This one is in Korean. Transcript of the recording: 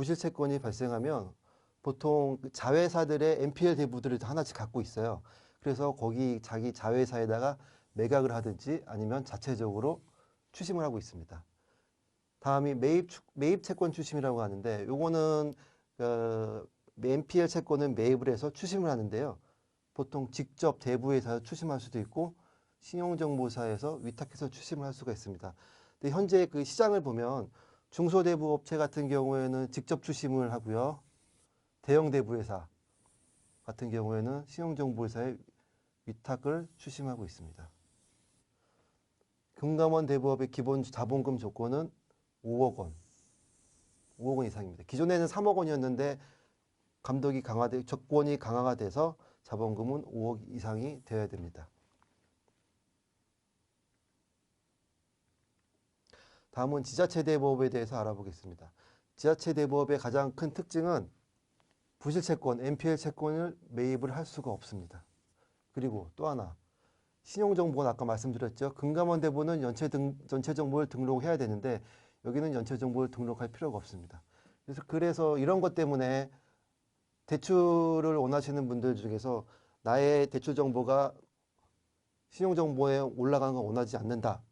부실 채권이 발생하면 보통 그 자회사들의 NPL 대부들을 다 하나씩 갖고 있어요. 그래서 거기 자기 자회사에다가 매각을 하든지 아니면 자체적으로 추심을 하고 있습니다. 다음이 매입 추- 매입 채권 추심이라고 하는데 요거는 어, NPL 채권은 매입을 해서 추심을 하는데요. 보통 직접 대부에서 추심할 수도 있고 신용정보사에서 위탁해서 추심을 할 수가 있습니다. 근데 현재 그 시장을 보면 중소대부 업체 같은 경우에는 직접 추심을 하고요. 대형 대부회사 같은 경우에는 신용정보사에 위탁을 추심하고 있습니다. 금감원 대부업의 기본 자본금 조건은 5억 원, 5억 원 이상입니다. 기존에는 3억 원이었는데 감독이 강화돼 조건이 강화가 돼서 자본금은 5억 이상이 되어야 됩니다. 다음은 지자체 대부업에 대해서 알아보겠습니다. 지자체 대부업의 가장 큰 특징은 부실 채권, NPL 채권을 매입을 할 수가 없습니다. 그리고 또 하나 신용정보는 아까 말씀드렸죠. 금감원 대부는 연체 등, 전체 정보를 등록해야 되는데 여기는 연체 정보를 등록할 필요가 없습니다. 그래서 그래서 이런 것 때문에 대출을 원하시는 분들 중에서 나의 대출 정보가 신용정보에 올라가는 걸 원하지 않는다.